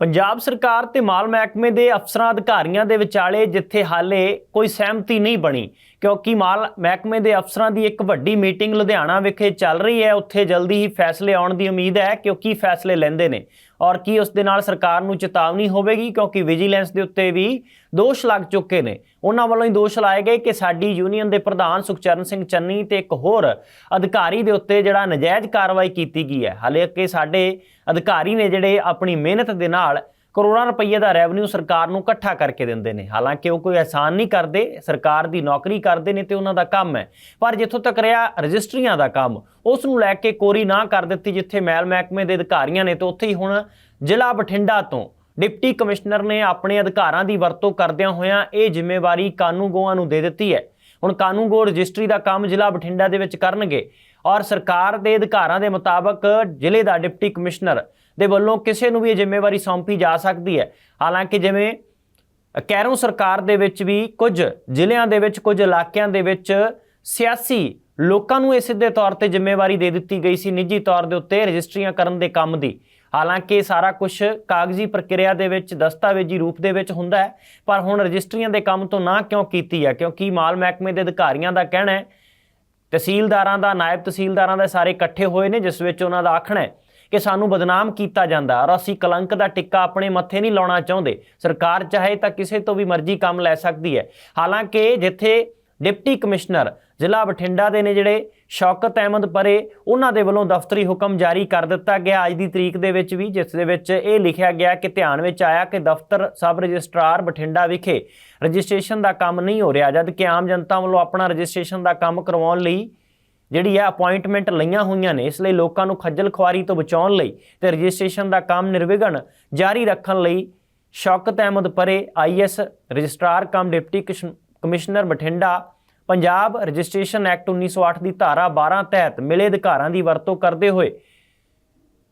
ਪੰਜਾਬ ਸਰਕਾਰ ਤੇ ਮਾਲ ਮਹਿਕਮੇ ਦੇ ਅਫਸਰਾਂ ਅਧਿਕਾਰੀਆਂ ਦੇ ਵਿਚਾਲੇ ਜਿੱਥੇ ਹਾਲੇ ਕੋਈ ਸਹਿਮਤੀ ਨਹੀਂ ਬਣੀ ਕਿਉਂਕਿ ਮਾਲ ਮਹਿਕਮੇ ਦੇ ਅਫਸਰਾਂ ਦੀ ਇੱਕ ਵੱਡੀ ਮੀਟਿੰਗ ਲੁਧਿਆਣਾ ਵਿਖੇ ਚੱਲ ਰਹੀ ਹੈ। ਉੱਥੇ ਜਲਦੀ ਹੀ ਫੈਸਲੇ ਆਉਣ ਦੀ ਉਮੀਦ ਹੈ ਕਿਉਂਕਿ ਫੈਸਲੇ ਲੈਂਦੇ ਨੇ। ਔਰ ਕੀ ਉਸ ਦੇ ਨਾਲ ਸਰਕਾਰ ਨੂੰ ਚੇਤਾਵਨੀ ਹੋਵੇਗੀ? ਕਿਉਂਕਿ ਵਿਜੀਲੈਂਸ ਦੇ ਉੱਤੇ ਵੀ ਦੋਸ਼ ਲੱਗ ਚੁੱਕੇ ਨੇ। ਉਹਨਾਂ ਵੱਲੋਂ ਹੀ ਦੋਸ਼ ਲਾਏ ਗਏ ਕਿ ਸਾਡੀ ਯੂਨੀਅਨ ਦੇ ਪ੍ਰਧਾਨ ਸੁਖਚਰਨ ਸਿੰਘ ਚੰਨੀ ਤੇ ਇੱਕ ਹੋਰ ਅਧਿਕਾਰੀ ਦੇ ਉੱਤੇ ਜਿਹੜਾ ਨਜਾਇਜ਼ ਕਾਰਵਾਈ ਕੀਤੀ ਗਈ ਹੈ। ਹਾਲੇ ਕਿ ਸਾਡੇ ਅਧਿਕਾਰੀ ਨੇ ਜਿਹੜੇ ਆਪਣੀ ਮਿਹਨਤ ਦੇ ਨਾਲ ਕਰੋੜਾਂ ਰੁਪਏ ਦਾ ਰੈਵਨਿਊ ਸਰਕਾਰ ਨੂੰ ਇਕੱਠਾ ਕਰਕੇ ਦਿੰਦੇ ਨੇ। ਹਾਲਾਂਕਿ ਉਹ ਕੋਈ ਅਹਿਸਾਨ ਨਹੀਂ ਕਰਦੇ, ਸਰਕਾਰ ਦੀ ਨੌਕਰੀ ਕਰਦੇ ਨੇ ਤੇ ਉਹਨਾਂ ਦਾ ਕੰਮ ਹੈ। ਪਰ ਜਿੱਥੋਂ ਤੱਕ ਰਿਹਾ ਰਜਿਸਟਰੀਆਂ ਦਾ ਕੰਮ, ਉਸ ਨੂੰ ਲੈ ਕੇ ਕੋਰੀ ਨਾ ਕਰ ਦਿੱਤੀ ਜਿੱਥੇ ਮਹਿਲ ਮਹਿਕਮੇ ਦੇ ਅਧਿਕਾਰੀਆਂ ਨੇ ਤੇ ਉੱਥੇ ਹੀ ਹੁਣ ਜ਼ਿਲ੍ਹਾ ਬਠਿੰਡਾ ਤੋਂ ਡਿਪਟੀ ਕਮਿਸ਼ਨਰ ਨੇ ਆਪਣੇ ਅਧਿਕਾਰਾਂ ਦੀ ਵਰਤੋਂ ਕਰਦਿਆਂ ਹੋਇਆਂ ਇਹ ਜ਼ਿੰਮੇਵਾਰੀ ਕਾਨੂੰਗੋਆਂ ਨੂੰ ਦੇ ਦਿੱਤੀ ਹੈ। ਹੁਣ ਕਾਨੂੰਗੋ ਰਜਿਸਟਰੀ ਦਾ ਕੰਮ ਜ਼ਿਲ੍ਹਾ ਬਠਿੰਡਾ ਦੇ ਵਿੱਚ ਕਰਨਗੇ ਔਰ ਸਰਕਾਰ ਦੇ ਅਧਿਕਾਰਾਂ ਦੇ ਮੁਤਾਬਕ ਜ਼ਿਲ੍ਹੇ ਦਾ ਡਿਪਟੀ ਕਮਿਸ਼ਨਰ ਦੇ ਵੱਲੋਂ ਕਿਸੇ ਨੂੰ ਵੀ ਇਹ ਜ਼ਿੰਮੇਵਾਰੀ ਸੌਂਪੀ ਜਾ ਸਕਦੀ ਹੈ। ਹਾਲਾਂਕਿ ਜਿਵੇਂ ਕੈਰੋਂ ਸਰਕਾਰ ਦੇ ਵਿੱਚ ਵੀ ਕੁਝ ਜ਼ਿਲ੍ਹਿਆਂ ਦੇ ਵਿੱਚ, ਕੁਝ ਇਲਾਕਿਆਂ ਦੇ ਵਿੱਚ ਸਿਆਸੀ ਲੋਕਾਂ ਨੂੰ ਇਹ ਸਿੱਧੇ ਤੌਰ ਤੇ ਜ਼ਿੰਮੇਵਾਰੀ ਦੇ ਦਿੱਤੀ ਗਈ ਸੀ ਨਿੱਜੀ ਤੌਰ ਦੇ ਉੱਤੇ ਰਜਿਸਟਰੀਆਂ ਕਰਨ ਦੇ ਕੰਮ ਦੀ। ਹਾਲਾਂਕਿ ਇਹ ਸਾਰਾ ਕੁਝ ਕਾਗਜ਼ੀ ਪ੍ਰਕਿਰਿਆ ਦੇ ਵਿੱਚ, ਦਸਤਾਵੇਜ਼ੀ ਰੂਪ ਦੇ ਵਿੱਚ ਹੁੰਦਾ ਹੈ, ਪਰ ਹੁਣ ਰਜਿਸਟਰੀਆਂ ਦੇ ਕੰਮ ਤੋਂ ਨਾ ਕਿਉਂ ਕੀਤੀ ਹੈ? ਕਿਉਂਕਿ ਮਾਲ ਮਹਿਕਮੇ ਦੇ ਅਧਿਕਾਰੀਆਂ ਦਾ ਕਹਿਣਾ ਹੈ, ਤਹਿਸੀਲਦਾਰਾਂ ਦਾ, ਨਾਇਬ ਤਹਿਸੀਲਦਾਰਾਂ ਦੇ ਸਾਰੇ ਇਕੱਠੇ ਹੋਏ ਨੇ, ਜਿਸ ਵਿੱਚ ਉਹਨਾਂ ਦਾ ਆਖਣਾ ਹੈ ਕਿ ਸਾਨੂੰ ਬਦਨਾਮ ਕੀਤਾ ਜਾਂਦਾ ਔਰ ਅਸੀਂ ਕਲੰਕ ਦਾ ਟਿੱਕਾ ਆਪਣੇ ਮੱਥੇ ਨਹੀਂ ਲਾਉਣਾ ਚਾਹੁੰਦੇ। ਸਰਕਾਰ ਚਾਹੇ ਤਾਂ ਕਿਸੇ ਤੋਂ ਵੀ ਮਰਜ਼ੀ ਕੰਮ ਲੈ ਸਕਦੀ ਹੈ। ਹਾਲਾਂਕਿ ਜਿੱਥੇ ਡਿਪਟੀ ਕਮਿਸ਼ਨਰ, ਜ਼ਿਲ੍ਹਾ ਬਠਿੰਡਾ ਦੇ ਨੇ ਜਿਹੜੇ ਸ਼ੌਕਤ ਅਹਿਮਦ ਪਰੇ, ਉਹਨਾਂ ਦੇ ਵੱਲੋਂ ਦਫ਼ਤਰੀ ਹੁਕਮ ਜਾਰੀ ਕਰ ਦਿੱਤਾ ਗਿਆ ਅੱਜ ਦੀ ਤਰੀਕ ਦੇ ਵਿੱਚ ਵੀ, ਜਿਸ ਦੇ ਵਿੱਚ ਇਹ ਲਿਖਿਆ ਗਿਆ ਕਿ ਧਿਆਨ ਵਿੱਚ ਆਇਆ ਕਿ ਦਫ਼ਤਰ ਸਬ ਰਜਿਸਟਰਾਰ ਬਠਿੰਡਾ ਵਿਖੇ ਰਜਿਸਟ੍ਰੇਸ਼ਨ ਦਾ ਕੰਮ ਨਹੀਂ ਹੋ ਰਿਹਾ ਜਦ ਕਿ ਆਮ ਜਨਤਾ ਵੱਲੋਂ ਆਪਣਾ ਰਜਿਸਟ੍ਰੇਸ਼ਨ ਦਾ ਕੰਮ ਕਰਵਾਉਣ ਲਈ ਜਿਹੜੀ ਹੈ ਅਪਾਇੰਟਮੈਂਟ ਲਈਆਂ ਹੋਈਆਂ ਨੇ, ਇਸ ਲਈ ਲੋਕਾਂ ਨੂੰ ਖੱਜਲ ਖੁਆਰੀ ਤੋਂ ਬਚਾਉਣ ਲਈ ਤੇ ਰਜਿਸਟ੍ਰੇਸ਼ਨ ਦਾ ਕੰਮ ਨਿਰਵਿਘਨ ਜਾਰੀ ਰੱਖਣ ਲਈ Shaukat Ahmad Parray IS registrar cum deputy ਕਸ਼- commissioner Bathinda, Punjab registration act 1908 ਦੀ ਧਾਰਾ 12 ਤਹਿਤ ਮਿਲੇ ਅਧਿਕਾਰਾਂ ਦੀ ਵਰਤੋਂ ਕਰਦੇ ਹੋਏ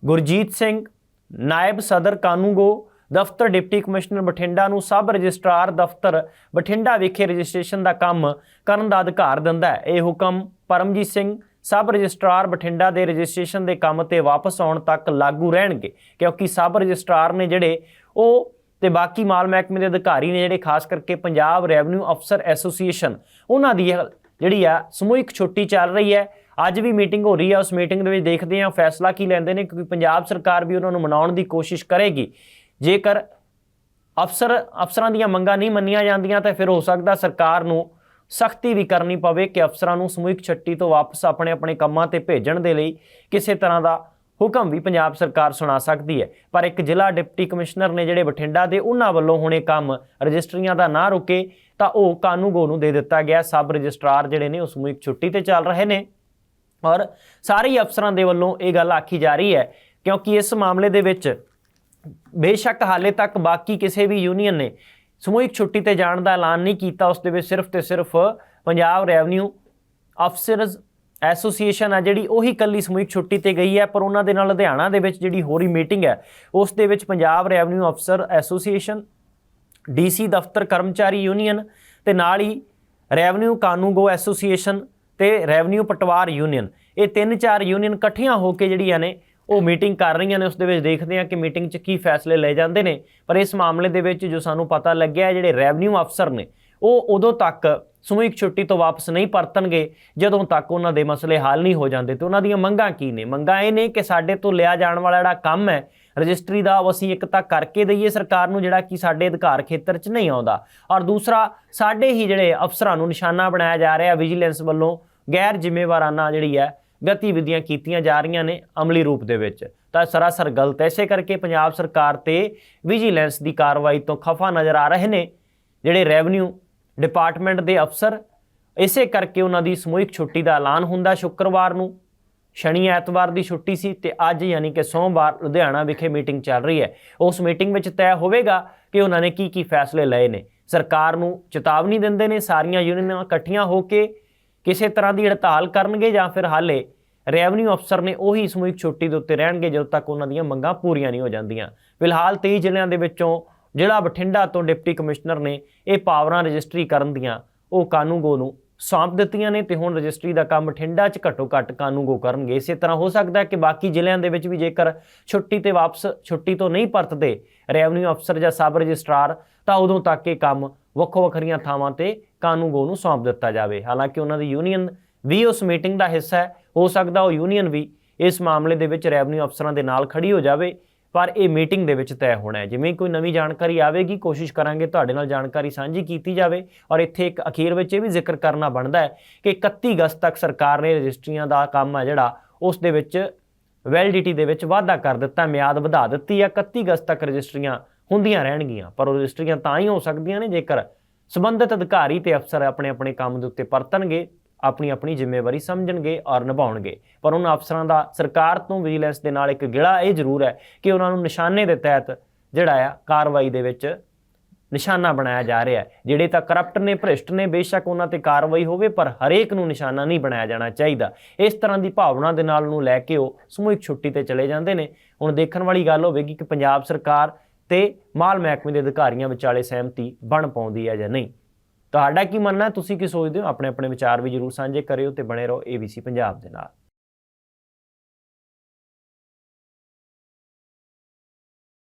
ਗੁਰਜੀਤ ਸਿੰਘ, ਨਾਇਬ ਸਦਰ ਕਾਨੂੰਗੋ, ਦਫ਼ਤਰ ਡਿਪਟੀ ਕਮਿਸ਼ਨਰ ਬਠਿੰਡਾ ਨੂੰ ਸਬ ਰਜਿਸਟਰਾਰ ਦਫ਼ਤਰ ਬਠਿੰਡਾ ਵਿਖੇ ਰਜਿਸਟ੍ਰੇਸ਼ਨ ਦਾ ਕੰਮ ਕਰਨ ਦਾ ਅਧਿਕਾਰ ਦਿੰਦਾ ਹੈ। ਇਹ ਹੁਕਮ ਪਰਮਜੀਤ ਸਿੰਘ, ਸਬ ਰਜਿਸਟਰਾਰ ਬਠਿੰਡਾ ਦੇ ਰਜਿਸਟ੍ਰੇਸ਼ਨ ਦੇ ਕੰਮ ਤੇ ਵਾਪਸ ਆਉਣ ਤੱਕ ਲਾਗੂ ਰਹਿਣਗੇ, ਕਿਉਂਕਿ ਸਬ ਰਜਿਸਟਰਾਰ ਨੇ ਜਿਹੜੇ ਉਹ ਤੇ ਬਾਕੀ ਮਾਲ ਮਹਿਕਮੇ ਦੇ ਅਧਿਕਾਰੀ ਨੇ ਜਿਹੜੇ ਖਾਸ ਕਰਕੇ ਪੰਜਾਬ ਰੈਵਨਿਊ ਅਫਸਰ ਐਸੋਸੀਏਸ਼ਨ ਉਹਨਾਂ ਦੀ ਜਿਹੜੀ ਆ ਸਮੂਹਿਕ ਛੁੱਟੀ ਚੱਲ ਰਹੀ ਹੈ। ਅੱਜ ਵੀ ਮੀਟਿੰਗ ਹੋ ਰਹੀ ਹੈ ਉਸ ਮੀਟਿੰਗ ਦੇ ਵਿੱਚ ਦੇਖਦੇ ਹਾਂ ਫੈਸਲਾ ਕੀ ਲੈਂਦੇ ਨੇ, ਕਿਉਂਕਿ ਪੰਜਾਬ ਸਰਕਾਰ ਵੀ ਉਹਨਾਂ ਨੂੰ ਮਨਾਉਣ ਦੀ ਕੋਸ਼ਿਸ਼ ਕਰੇਗੀ। ਜੇਕਰ ਅਫਸਰ, ਅਫਸਰਾਂ ਦੀਆਂ ਮੰਗਾਂ ਨਹੀਂ ਮੰਨੀਆਂ ਜਾਂਦੀਆਂ ਤਾਂ ਫਿਰ ਹੋ ਸਕਦਾ ਸਰਕਾਰ ਨੂੰ ਸਖਤੀ ਵੀ ਕਰਨੀ ਪਵੇ ਕਿ ਅਫਸਰਾਂ ਨੂੰ ਸਮੂਹਿਕ ਛੁੱਟੀ ਤੋਂ ਵਾਪਸ ਆਪਣੇ ਆਪਣੇ ਕੰਮਾਂ ਤੇ ਭੇਜਣ ਦੇ ਲਈ ਕਿਸੇ ਤਰ੍ਹਾਂ ਦਾ ਹੁਕਮ ਵੀ ਪੰਜਾਬ ਸਰਕਾਰ ਸੁਣਾ ਸਕਦੀ ਹੈ। ਪਰ ਇੱਕ ਜ਼ਿਲ੍ਹਾ ਡਿਪਟੀ ਕਮਿਸ਼ਨਰ ਨੇ ਜਿਹੜੇ ਬਠਿੰਡਾ ਦੇ ਉਹਨਾਂ ਵੱਲੋਂ ਹੁਣੇ ਕੰਮ ਰਜਿਸਟਰੀਆਂ ਦਾ ਨਾ ਰੁਕੇ, ਤਾਂ ਉਹ ਕਾਨੂੰਗੋ ਨੂੰ ਦੇ ਦਿੱਤਾ ਗਿਆ। ਸਬ ਰਜਿਸਟਰਾਰ ਜਿਹੜੇ ਨੇ ਉਹ ਸਮੂਹਿਕ ਛੁੱਟੀ ਤੇ ਚੱਲ ਰਹੇ ਨੇ। ਔਰ ਸਾਰੇ ਅਫਸਰਾਂ ਦੇ ਵੱਲੋਂ ਇਹ ਗੱਲ ਆਖੀ ਜਾ ਰਹੀ ਹੈ, ਕਿਉਂਕਿ ਇਸ ਮਾਮਲੇ ਦੇ ਵਿੱਚ ਬੇਸ਼ੱਕ ਹਾਲੇ ਤੱਕ ਬਾਕੀ ਕਿਸੇ ਵੀ ਯੂਨੀਅਨ ਨੇ ਸਮੂਹਿਕ ਛੁੱਟੀ ਤੇ ਜਾਣ ਦਾ ਐਲਾਨ ਨਹੀਂ ਕੀਤਾ, ਉਸ ਦੇ ਵਿੱਚ ਸਿਰਫ ਤੇ ਸਿਰਫ ਪੰਜਾਬ ਰੈਵਨਿਊ ਅਫਸਰਸ ਐਸੋਸੀਏਸ਼ਨ ਆ ਜਿਹੜੀ ਉਹੀ ਕੱਲੀ ਸਮੂਹਿਕ ਛੁੱਟੀ ਤੇ ਗਈ ਹੈ, ਪਰ ਉਹਨਾਂ ਦੇ ਨਾਲ ਲੁਧਿਆਣਾ ਦੇ ਵਿੱਚ ਜਿਹੜੀ ਹੋਰੀ ਮੀਟਿੰਗ ਹੈ, ਉਸ ਦੇ ਵਿੱਚ ਪੰਜਾਬ ਰੈਵਨਿਊ ਅਫਸਰ ਐਸੋਸੀਏਸ਼ਨ ਡੀਸੀ ਦਫ਼ਤਰ ਕਰਮਚਾਰੀ ਯੂਨੀਅਨ ਤੇ ਨਾਲ ਹੀ ਰੈਵਨਿਊ ਕਾਨੂੰਗੋ ਐਸੋਸੀਏਸ਼ਨ ਤੇ ਰੈਵਨਿਊ ਪਟਵਾਰ ਯੂਨੀਅਨ ਇਹ ਤਿੰਨ ਚਾਰ ਯੂਨੀਅਨ ਇਕੱਠੀਆਂ ਹੋ ਕੇ ਜਿਹੜੀਆਂ ਨੇ ਉਹ ਮੀਟਿੰਗ ਕਰ ਰਹੀਆਂ ਨੇ, ਉਸ ਦੇ ਵਿੱਚ ਦੇਖਦੇ ਹਾਂ ਕਿ ਮੀਟਿੰਗ 'ਚ ਕੀ ਫੈਸਲੇ ਲਏ ਜਾਂਦੇ ਨੇ। ਪਰ ਇਸ ਮਾਮਲੇ ਦੇ ਵਿੱਚ ਜੋ ਸਾਨੂੰ ਪਤਾ ਲੱਗਿਆ, ਜਿਹੜੇ ਰੈਵਨਿਊ ਅਫਸਰ ਨੇ, ਉਹ ਉਦੋਂ ਤੱਕ ਸਮੂਹਿਕ ਛੁੱਟੀ ਤੋਂ ਵਾਪਸ ਨਹੀਂ ਪਰਤਣਗੇ, ਜਦੋਂ ਤੱਕ ਉਹਨਾਂ ਦੇ ਮਸਲੇ ਹੱਲ ਨਹੀਂ ਹੋ ਜਾਂਦੇ। ਤੇ ਉਹਨਾਂ ਦੀਆਂ ਮੰਗਾਂ ਕੀ ਨੇ? ਮੰਗਾਂ ਇਹ ਨੇ ਕਿ ਸਾਡੇ ਤੋਂ ਲਿਆ ਜਾਣ ਵਾਲਾ ਜਿਹੜਾ ਕੰਮ ਹੈ, ਰਜਿਸਟਰੀ ਦਾ ਉਹ ਅਸੀਂ ਇੱਕ ਤਾਂ ਕਰਕੇ ਦਈਏ ਸਰਕਾਰ ਨੂੰ, ਜਿਹੜਾ ਕਿ ਸਾਡੇ ਅਧਿਕਾਰ ਖੇਤਰ 'ਚ ਨਹੀਂ ਆਉਂਦਾ। ਔਰ ਦੂਸਰਾ, ਸਾਡੇ ਹੀ ਜਿਹੜੇ ਅਫਸਰਾਂ ਨੂੰ ਨਿਸ਼ਾਨਾ ਬਣਾਇਆ ਜਾ ਰਿਹਾ ਵਿਜੀਲੈਂਸ ਵੱਲੋਂ ਗੈਰ ਜ਼ਿੰਮੇਵਾਰਾਨਾ ਜਿਹੜੀ ਹੈ ਗਤੀਵਿਧੀਆਂ ਕੀਤੀਆਂ ਜਾ ਰਹੀਆਂ ਨੇ ਅਮਲੀ ਰੂਪ ਦੇ ਵਿੱਚ। ਤਾਂ ਸਰਾਸਰ ਗਲਤ ਹੈ। ਇਸੇ ਕਰਕੇ ਪੰਜਾਬ ਸਰਕਾਰ ਤੇ ਵਿਜੀਲੈਂਸ ਦੀ ਕਾਰਵਾਈ ਤੋਂ ਖਫਾ ਨਜ਼ਰ ਆ ਰਹੇ ਨੇ। ਜਿਹੜੇ ਰੈਵਨਿਊ ਡਿਪਾਰਟਮੈਂਟ ਦੇ ਅਫਸਰ, ਇਸੇ ਕਰਕੇ ਉਹਨਾਂ ਦੀ ਸਮੂਹਿਕ ਛੁੱਟੀ ਦਾ ਐਲਾਨ ਹੁੰਦਾ ਸ਼ੁੱਕਰਵਾਰ ਨੂੰ। ਸ਼ਨੀ ਐਤਵਾਰ ਦੀ ਛੁੱਟੀ ਸੀ ਤੇ ਅੱਜ ਯਾਨੀ ਕਿ ਸੋਮਵਾਰ ਲੁਧਿਆਣਾ ਵਿਖੇ ਮੀਟਿੰਗ ਚੱਲ ਰਹੀ ਹੈ ਉਸ ਮੀਟਿੰਗ ਵਿੱਚ ਤੈਅ ਹੋਵੇਗਾ ਕਿ ਉਹਨਾਂ ਨੇ ਕੀ ਕੀ ਫੈਸਲੇ ਲਏ ਨੇ। ਸਰਕਾਰ ਨੂੰ ਚੇਤਾਵਨੀ ਦਿੰਦੇ ਨੇ, ਸਾਰੀਆਂ ਯੂਨੀਅਨਾਂ ਇਕੱਠੀਆਂ ਹੋ ਕੇ ਕਿਸੇ ਤਰ੍ਹਾਂ ਦੀ ਹੜਤਾਲ ਕਰਨਗੇ ਜਾਂ ਫਿਰ ਹਾਲੇ ਰੈਵਨਿਊ ਅਫਸਰ ਨੇ ਉਹੀ ਸਮੂਹਿਕ ਛੁੱਟੀ ਦੇ ਉੱਤੇ ਰਹਿਣਗੇ ਜਦੋਂ ਤੱਕ ਉਹਨਾਂ ਦੀਆਂ ਮੰਗਾਂ ਪੂਰੀਆਂ ਨਹੀਂ ਹੋ ਜਾਂਦੀਆਂ। ਫਿਲਹਾਲ 23 ਜ਼ਿਲ੍ਹਿਆਂ ਦੇ ਵਿੱਚੋਂ ਜ਼ਿਲ੍ਹਾ ਬਠਿੰਡਾ ਤੋਂ ਡਿਪਟੀ ਕਮਿਸ਼ਨਰ ਨੇ ਇਹ ਪਾਵਰਾਂ ਰਜਿਸਟਰੀ ਕਰਨ ਦੀਆਂ ਉਹ ਕਾਨੂੰਗੋ ਨੂੰ ਸੌਂਪ ਦਿੱਤੀਆਂ ਨੇ ਤੇ ਹੁਣ ਰਜਿਸਟਰੀ ਦਾ ਕੰਮ ਠਿੰਡਾ 'ਚ ਘੱਟੋ ਘੱਟ ਕਾਨੂੰਗੋ ਕਰਨਗੇ। ਇਸੇ ਤਰ੍ਹਾਂ ਹੋ ਸਕਦਾ ਹੈ ਕਿ ਬਾਕੀ ਜ਼ਿਲ੍ਹਿਆਂ ਦੇ ਵਿੱਚ ਵੀ ਜੇਕਰ ਛੁੱਟੀ ਤੇ ਵਾਪਸ ਛੁੱਟੀ ਤੋਂ ਨਹੀਂ ਪਰਤਦੇ ਰੈਵਨਿਊ ਅਫਸਰ ਜਾਂ ਸਬ ਰਜਿਸਟਰਾਰ, ਤਾਂ ਉਦੋਂ ਤੱਕ ਇਹ ਕੰਮ ਵੱਖੋ ਵੱਖਰੀਆਂ ਥਾਵਾਂ ਤੇ ਕਾਨੂੰਗੋ ਨੂੰ ਸੌਂਪ ਦਿੱਤਾ ਜਾਵੇ। ਹਾਲਾਂਕਿ ਉਹਨਾਂ ਦੀ ਯੂਨੀਅਨ ਵੀ ਉਸ ਮੀਟਿੰਗ ਦਾ ਹਿੱਸਾ ਹੈ, ਹੋ ਸਕਦਾ ਉਹ ਯੂਨੀਅਨ ਵੀ ਇਸ ਮਾਮਲੇ ਦੇ ਵਿੱਚ ਰੈਵਨਿਊ ਅਫਸਰਾਂ ਦੇ ਨਾਲ ਖੜੀ ਹੋ ਜਾਵੇ, ਪਰ ਇਹ ਮੀਟਿੰਗ ਦੇ ਵਿੱਚ ਤੈਅ ਹੋਣਾ ਹੈ। ਜਿਵੇਂ ਕੋਈ ਨਵੀਂ ਜਾਣਕਾਰੀ ਆਵੇਗੀ, ਕੋਸ਼ਿਸ਼ ਕਰਾਂਗੇ ਤੁਹਾਡੇ ਨਾਲ ਜਾਣਕਾਰੀ ਸਾਂਝੀ ਕੀਤੀ ਜਾਵੇ ਔਰ ਇੱਥੇ ਇੱਕ ਅਖੀਰ ਵਿੱਚ ਇਹ ਵੀ ਜ਼ਿਕਰ ਕਰਨਾ ਬਣਦਾ ਹੈ ਕਿ 31 ਅਗਸਤ ਤੱਕ ਸਰਕਾਰ ਨੇ ਰਜਿਸਟਰੀਆਂ ਦਾ ਕੰਮ ਹੈ ਜਿਹੜਾ ਉਸ ਦੇ ਵਿੱਚ ਵੈਲਿਡਿਟੀ ਦੇ ਵਿੱਚ ਵਾਧਾ ਕਰ ਦਿੱਤਾ, ਮਿਆਦ ਵਧਾ ਦਿੱਤੀ ਹੈ। 31 ਅਗਸਤ ਤੱਕ ਰਜਿਸਟਰੀਆਂ ਹੁੰਦੀਆਂ ਰਹਿਣਗੀਆਂ, ਪਰ ਉਹ ਰਜਿਸਟਰੀਆਂ ਤਾਂ ਹੀ ਹੋ ਸਕਦੀਆਂ ਨੇ ਜੇਕਰ ਸੰਬੰਧਿਤ ਅਧਿਕਾਰੀ ਤੇ ਅਫਸਰ ਆਪਣੇ ਆਪਣੇ ਕੰਮ ਦੇ ਉੱਤੇ ਪਰਤਣਗੇ, ਆਪਣੀ ਆਪਣੀ ਜ਼ਿੰਮੇਵਾਰੀ ਸਮਝਣਗੇ ਔਰ ਨਿਭਾਉਣਗੇ। ਪਰ ਉਹਨਾਂ ਅਫਸਰਾਂ ਦਾ ਸਰਕਾਰ ਤੋਂ ਵਿਜੀਲੈਂਸ ਦੇ ਨਾਲ ਇੱਕ ਗਿਲਾ ਇਹ ਜ਼ਰੂਰ ਹੈ ਕਿ ਉਹਨਾਂ ਨੂੰ ਨਿਸ਼ਾਨੇ ਦੇ ਤਹਿਤ ਜਿਹੜਾ ਆ ਕਾਰਵਾਈ ਦੇ ਵਿੱਚ ਨਿਸ਼ਾਨਾ ਬਣਾਇਆ ਜਾ ਰਿਹਾ ਹੈ, ਜਿਹੜੇ ਤਾਂ ਕਰਪਟ ਨੇ, ਭ੍ਰਿਸ਼ਟ ਨੇ, ਬੇਸ਼ੱਕ ਉਹਨਾਂ ਤੇ ਕਾਰਵਾਈ ਹੋਵੇ, ਪਰ ਹਰੇਕ ਨੂੰ ਨਿਸ਼ਾਨਾ ਨਹੀਂ ਬਣਾਇਆ ਜਾਣਾ ਚਾਹੀਦਾ। ਇਸ ਤਰ੍ਹਾਂ ਦੀ ਭਾਵਨਾ ਦੇ ਨਾਲ ਨੂੰ ਲੈ ਕੇ ਉਹ ਸਮੂਹਿਕ ਛੁੱਟੀ ਤੇ ਚਲੇ ਜਾਂਦੇ ਨੇ। ਹੁਣ ਦੇਖਣ ਵਾਲੀ ਗੱਲ ਹੋਵੇਗੀ ਕਿ ਪੰਜਾਬ ਸਰਕਾਰ ਤੇ ਮਾਲ ਮਹਿਕਮੇ ਦੇ ਅਧਿਕਾਰੀਆਂ ਵਿਚਾਲੇ ਸਹਿਮਤੀ ਬਣ ਪਾਉਂਦੀ ਹੈ ਜਾਂ ਨਹੀਂ? ਤੁਹਾਡਾ ਕੀ ਮੰਨਣਾ? ਤੁਸੀਂ ਕੀ ਸੋਚਦੇ ਹੋ? ਆਪਣੇ ਆਪਣੇ ਵਿਚਾਰ ਵੀ ਜਰੂਰ ਸਾਂਝੇ ਕਰਿਓ ਤੇ ਬਣੇ ਰਹੋ ABC ਪੰਜਾਬ ਦੇ ਨਾਲ।